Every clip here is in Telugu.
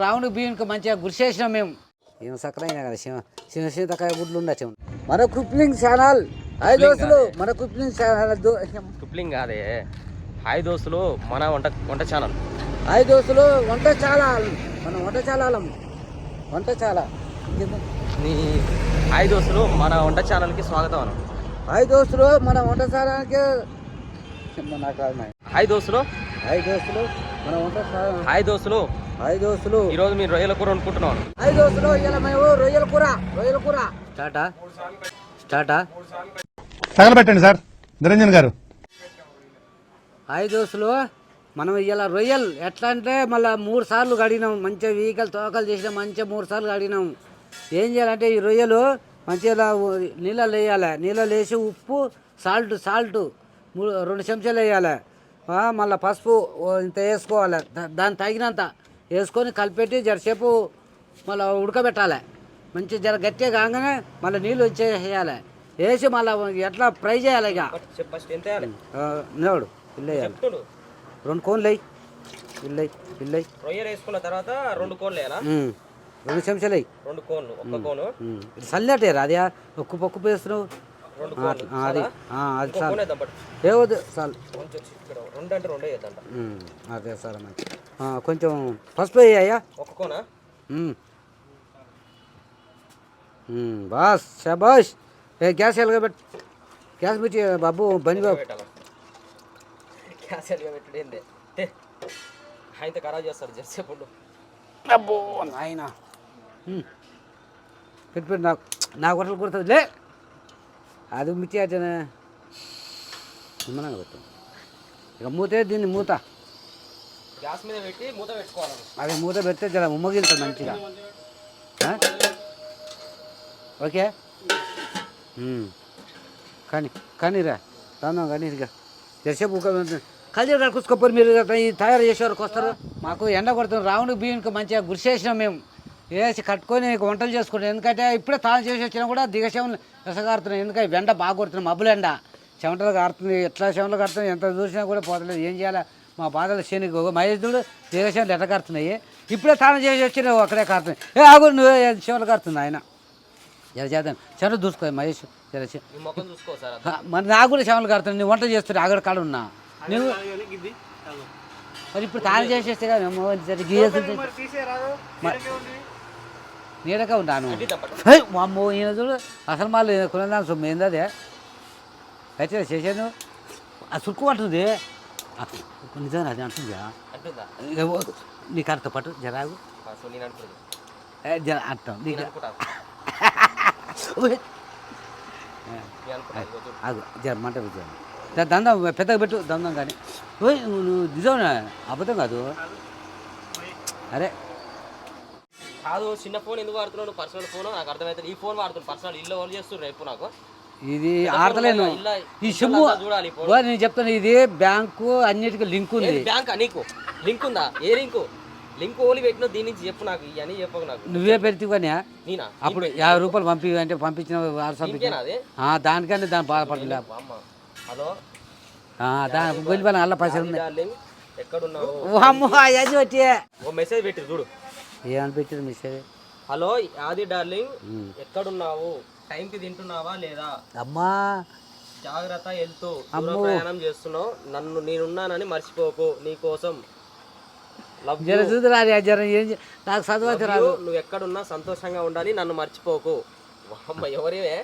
రావుని బియ్యంకి మంచిగా గురిసేసినాం మేము. ఏం సక్కరైనా కదా శివ చిన్న చింతకాయ గుడ్లు ఉండొచ్చు మన కుప్లింగ్ ఛానల్ ఐదు దోస్తులు మన కుప్లింగ్ ఛానల్ కుప్లింగ్ కాదే. హాయ్ దోస్తులు మన వంట వంట ఛానల్. ఐదు దోస్తులు వంట చాలా మన వంట చాలా వంట చాలా? నీ హాయ్ దోస్తులు మన వంట ఛానల్కి స్వాగతం అను. ఐదు దోస్తులు మన వంట నాయన. హాయ్ దోస్తులు. ఐదు దోస్తులు మన వంట చాలా హాయ్ దోస్తులు ఐదు దోస్తులు. ఈరోజు మీరు రొయ్యల కూర వండుకుంటున్నాను ఐదు దోస్తులు ఇలా మేము రొయ్యల కూర రొయ్యల కూర. స్టార్టా? స్టార్టా? తగలబెట్టండి సార్ నిరంజన్ గారు. ఐదు దోస్తులు మనం ఇలా రొయ్యలు. ఎట్లా అంటే మళ్ళీ మూడు సార్లు కడిగినాం. మంచిగా వీకలు తోకలు చేసినాం మంచిగా మూడు సార్లు కడిగినాం. ఏం చేయాలంటే ఈ రొయ్యలు మంచిగా నీళ్ళలో వేయాలి. నీళ్ళలో వేసి ఉప్పు సాల్ట్ సాల్ట్ మూడు రెండు చెంచాలు వేయాలి. మళ్ళీ పసుపు ఇంత వేసుకోవాలి. దా- దాని తగినంత వేసుకొని కలిపెట్టి జరసేపు మళ్ళీ ఉడకబెట్టాలి. మంచిగా జర గట్టిగా కాగానే మళ్ళీ నీళ్ళు వచ్చేసేయాలి. వేసి మళ్ళీ ఎట్లా ఫ్రై చేయాలి ఇక? నిలబడు ఇల్లు వేయాలి. రెండు కోన్లు వేయి. ఇల్లు ఇల్లు వేయి. రొయ్యలు వేసుకున్న తర్వాత రెండు కోన్లు వేయాలా. రెండు చెంచాలు వేయి. రెండు కోన్లు ఒక్క కోను చల్లటేరా అది ఉక్కు పక్కు ఆ, అది అది బట్ ఏవద్దు రెండు అంటే రెండే ఉమ్, అదే సరే మంచి కొంచెం పసుపు వేయ్యా ఒక్క కోనా? బాస్ షబాష్ ఏ గ్యాస్ ఎలగబెట్ గ్యాస్ పెట్టి బాబు బండి బాబు. పెట్టాలా? గ్యాస్ ఎలుగా పెట్టుడు ఏంది? తే ఆయనతో ఖరాబ్ చేస్తారు జర్సేపు ఉండు. అబ్బో నాయన. పెట్టు పెట్టు నాకు నా గొడవలు కుడుతుంది లే. అది అట్లనే నిమ్మనంగా పెట్టు. ఇక మూతే దీన్ని మూత. గ్యాస్ మీద పెట్టి మూత పెట్టుకోవాలి. అది మూత పెడితే జర ఉమ్మగిలుతుంది మంచిగా. ఓకే? కానీ కానీ రా. రాను కానీ ఇక జరసేపు కల్జీలు కడుకొచ్చుకోపోరు మీరు. ఈ తయారు చేసే వస్తారు. మాకు ఎండ కొడుతుంది. రావుని బియ్యంకి మంచిగా గురిసేసినాం మేము. వేసి కట్టుకొని వంటలు చేసుకుంటాం. ఎందుకంటే ఇప్పుడే తాను చేసి వచ్చినా కూడా దిగశం ఎసగారుతున్నాయి ఎందుకంటే ఎండ బాగా కొడుతున్నాం మబ్బులు ఎండ. చెమటలు కారుతుంది ఎట్లా చెమటలు కారుతుంది ఎంత చూసినా కూడా పోతలేదు. ఏం చేయాలి? మా బాధలు శనికి మహేషుడు దిగశవం ఎట్ట కారుతున్నాయి. ఇప్పుడే తాను చేసి వచ్చినా అక్కడే కారుతున్నాయి. ఏ ఆగు నువ్వు చెమలు కారుతుంది ఆయన. జర చేద్దాం. చెమట చూసుకో మహేష్. జర నీ హ, మరి నాకు కూడా చెమలు కారుతుంది నువ్వు వంట చేస్తున్నా అక్కడ కాడ ఉన్నా. నువ్వు మరి ఇప్పుడు తాను చేసేస్తే నీడక ఉన్నాను హే, వామ్మో ఈయన చూడు అసలు మళ్ళీ కొనదాని సొమ్ము ఏంది అదే? అయితే చేశాను ఆ సుక్కు పట్టుది నిజంగా అది అంటుందా నీకు అర్థం పట్టు జరాగు. జర అర్థం నీకు. ఆగు జర మంట దండం పెద్దగా పెట్టు దండం కానీ. ఓయ్ నువ్వు నిజమేనా అబద్ధం కాదు. అరే. కాదు చిన్న ఫోన్ ఎందుకు వాడుతున్నావు? పర్సనల్ ఫోన్ నాకు అర్థమవుతుంది ఈ ఫోన్ వాడుతున్నాను పర్సనల్ ఇల్లు వాళ్ళు చేస్తున్నారు రేపు నాకు. ఇది ఆడతలేను. ఈ సొమ్ము నేను చెప్తాను ఇది బ్యాంకు అన్నిటికీ లింక్ ఉంది. బ్యాంక్ నీకు? లింక్ ఉందా? ఏ లింకు? లింక్ ఓన్లీ పెట్టిన దీని నుంచి చెప్పు నాకు ఇవన్నీ చెప్పకు నాకు. నువ్వే పెడితే అప్పుడు యాభై రూపాయలు పంపి అంటే పంపించిన దానికన్నా దాని బాధపడలే హలో? దాని వెళ్ళిపోయిన అల్ల పైసలు ఉన్నాయి. ఎక్కడున్నావు? ఓ అమ్మో అది వచ్చి ఓ మెసేజ్ పెట్టి చూడు. ఏమనిపించింది మిస్టర్ హలో ఆది డార్లింగ్ ఎక్కడున్నావు? టైంకి తింటున్నావా లేదా? అమ్మా! జాగ్రత్త వెళ్తూ దూర ప్రయాణం చేస్తున్నావు. నన్ను నేనున్నానని మర్చిపోకు. నీ కోసం లవ్ జర చూదురా అది జర ఏం చే- నాకు చదవచ్చు రాదు. నువ్వు ఎక్కడున్నా సంతోషంగా ఉండాలి నన్ను మర్చిపోకు. అమ్మ ఎవరివే?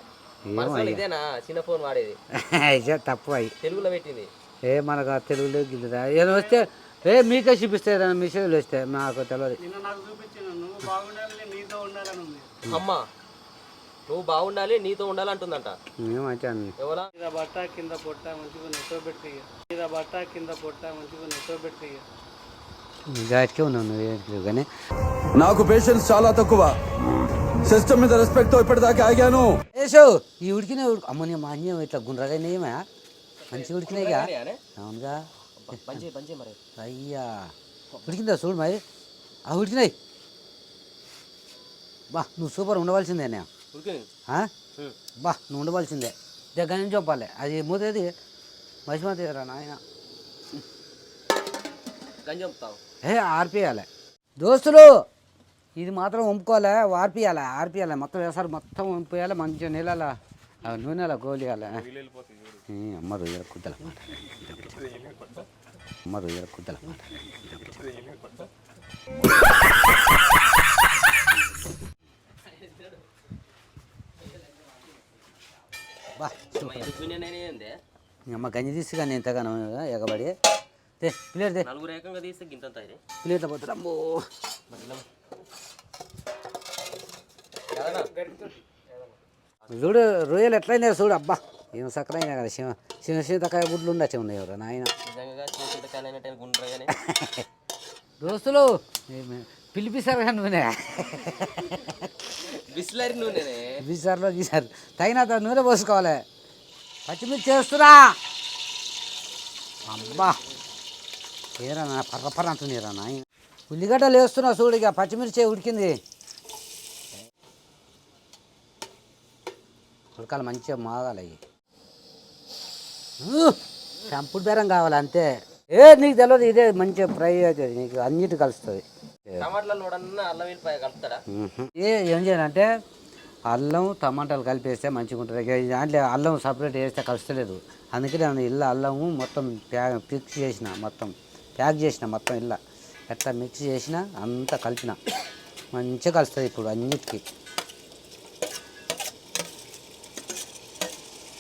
పర్సనల్ ఇదేనా? చిన్న ఫోన్ వాడేది. అయితే తప్పు అయ్యి. తెలుగులో పెట్టింది. ఏ మనకు ఆ తెలుగులో గిల్లుదా? ఏదో వస్తే ఏ మీకే చూపిస్తే మిషన్లు వస్తే నాకు తెలియదు అమ్మ నువ్వు బాగుండాలి నీతో ఉండాలి అంటుందంట మేమైతే ఎవరా బట్ట కింద పొట్ట మంచిగా నెట్టో పెట్టి మీద బట్ట కింద పొట్ట మంచిగా పెట్టి గాటికే ఉన్నావు నువ్వు కానీ నాకు పేషెన్స్ చాలా తక్కువ. సిస్టమ్ మీద రెస్పెక్ట్తో ఇప్పటిదాకా ఆగాను. ఏసో ఈ ఉడికిన ఉడికి అమ్మని మా అన్యం ఇట్లా గుండ్రగానేమా మంచిగా ఉడికినాయిగా? అవునుగా పంచే పంచే మరి. అయ్యా. ఉడికిందా చూడు మరి? ఆ ఉడికినాయి. బా నువ్వు సూపర్ ఉండవలసిందేనే? బా నువ్వు ఉండవలసిందే. దగ్గర నుంచి చెప్పాలి. అది మూతేది. మసిమతి రా నాయన. ఏ ఆర్పేయాలి. దోస్తులు ఇది మాత్రం వంపుకోవాలి? ఆర్పియాలి ఆర్పియాలి? మొత్తం వేసారు మొత్తం వంపేయాలి మంచిగా నీళ్ళలో ఆ నూనెలో గోలియాలి? అమ్మ రొయ్యల కుద్దల అమ్మ రొయ్యల కుద్దల మాట బా ఏంది మీ అమ్మ గంజి తీసుగా నేను ఎగబడి. తే ప్లేట్ తే. నలుగురు ఏకంగా తీస్తే ప్లేట్లో పోతాడు అమ్మో చూడు రొయ్యలు ఎట్లయినా చూడు అబ్బా. ఏం సక్కరైనా కదా శివ శివ సీతకాయ గుడ్లు ఉండొచ్చు ఉన్నాయి ఎవరు నాయన దోస్తులు పిలిపిస్తారు నూనె. బిస్లరీ నూనెనే బీసార్లో గీసారు తగినంత నూనె పోసుకోవాలి. పచ్చిమిర్చి చేస్తున్నా అబ్బా. ఏరా నా పర్ర పర్ర అంటున్నారా నాయన ఉల్లిగడ్డలు వేస్తున్నా చూడు ఇక పచ్చిమిర్చి ఉడికింది. ఉడకాలి మంచిగా మాగాలి. అవి చంపుడు బేరం కావాలి అంతే. ఏ నీకు తెలియదు ఇదే మంచిగా ఫ్రై అవుతుంది నీకు అన్నిటి కలుస్తుంది. ఏ ఏం చేయాలంటే అల్లం టమాటాలు కలిపేస్తే మంచిగా ఉంటుంది. దాంట్లో అల్లం సపరేట్ వేస్తే కలుస్తలేదు. అందుకే నేను ఇల్లు అల్లము మొత్తం ప్యాక్ మిక్స్ చేసిన మొత్తం. ప్యాక్ చేసిన మొత్తం ఇల్ల. ఎట్లా మిక్స్ చేసిన అంతా కలిపిన. మంచిగా కలుస్తుంది ఇప్పుడు అన్నిటికీ.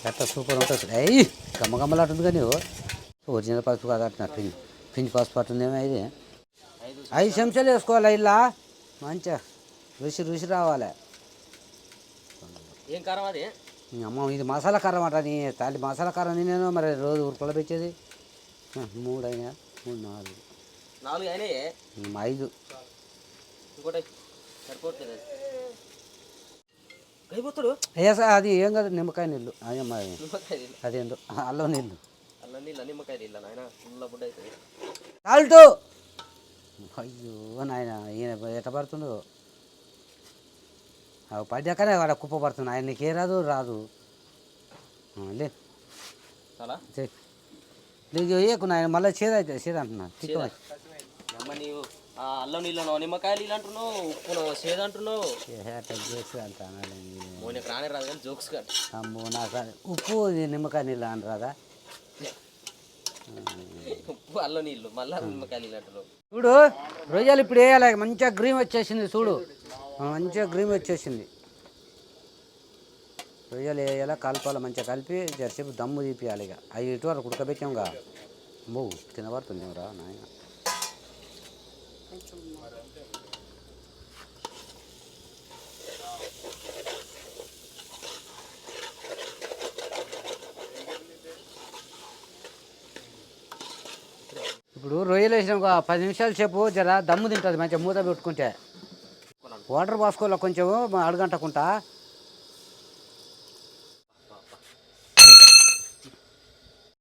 ఎట్లా సూపర్ ఉంటుంది అయ్యి గమ్మ గమ్మలాంటుంది కానీ ఒరిజినల్ పసుపు కాదు అంటున్నా. పిండి పిండి పసుపు అట్టుందేమో ఇది. ఐదు చెంచాలు వేసుకోవాలి ఇలా మంచిగా రుచి రుచి రావాలి. ఏం కారం అది? అమ్మ ఇది మసాలా కారం అట నీ తల్లి మసాలా కారం నేను మరి రోజు ఉరుకులో పెట్టేది? మూడు అయినా మూడు నాలుగు. నాలుగు అయినాయే? ఉమ్, ఐదు. ఇంకోటి సరిపోతుంది అది ఏ సా- అది ఏం కాదు నిమ్మకాయ నీళ్ళు. అదేందో అల్లం నీళ్ళు. అల్లం నీళ్ళ? నిమ్మకాయ నీళ్ళ నాయన? ఫుల్ అవుతుంది సాల్టు అయ్యో నాయన ఈయన ఎట్ట పడుతుండో? అవి పడ్డాకనే వాడ కుప్ప పడుతుంది. ఆయన నీకే రాదు? రాదు. లే. వేయకు నాయన మళ్ళీ చేదైతే చేదు అంటున్నా. అమ్మ నీవు ఆ అల్లం నీళ్ళను నిమ్మకాయ నీళ్ళు అంటున్నావు ఉప్పును సేద అంటున్నావు. అనాలి. మోనికి రానే రాదు కానీ జోక్స్ అమ్మో నాకు ఉప్పు నిమ్మకాయ నీళ్ళు అని రాదా? ఉప్పు అల్లం నీళ్ళు మళ్ళీ నీళ్ళు చూడు రొయ్యలు ఇప్పుడు వేయాలి. మంచిగా గ్రీమ్ వచ్చేసింది చూడు. మంచిగా గ్రీమ్ వచ్చేసింది. రొయ్యలు వేయాలి కలపాలి మంచిగా కలిపి జరసేపు దమ్ము తీపియాలి ఇక. అవి ఇటు వరకు ఉడకబెట్టాంగా అమ్మో తినబడుతుంది రా నాయన? ఇప్పుడు రొయ్యలు వేసిన ఒక పది నిమిషాలు సేపు జర దమ్ము తింటుంది మంచిగా మూత పెట్టుకుంటే. వాటర్ పోసుకోవాలి కొంచెం అడుగంటకుంటా.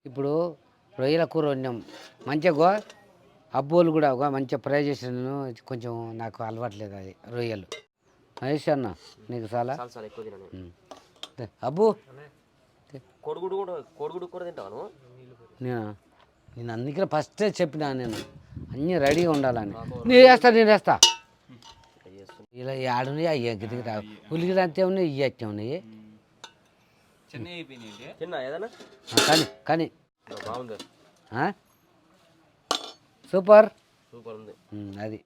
ఇప్పుడు రొయ్యల కూర వండాం మంచిగా అబ్బోలు కూడా మంచిగా ఫ్రై చేసినాను కొంచెం నాకు అలవాట్లేదు అది రొయ్యలు. మహేష్ అన్న నీకు చాలా? అబ్బు. కోడిగుడు కూడా కోడిగుడు కూర తింటావా నువ్వు? నేను? నేను అందుకే ఫస్టే చెప్పినా నేను. అన్నీ రెడీగా ఉండాలని. నేను వేస్తా నేను వేస్తా ఇలా ఆడున్నాయి అయ్యి ఎగ్గిదిగి రా ఉలిగిరి అంతే ఉన్నాయి ఇవి అట్టే ఉన్నాయి. కానీ కానీ? సూపర్. సూపర్ ఉంది. అది.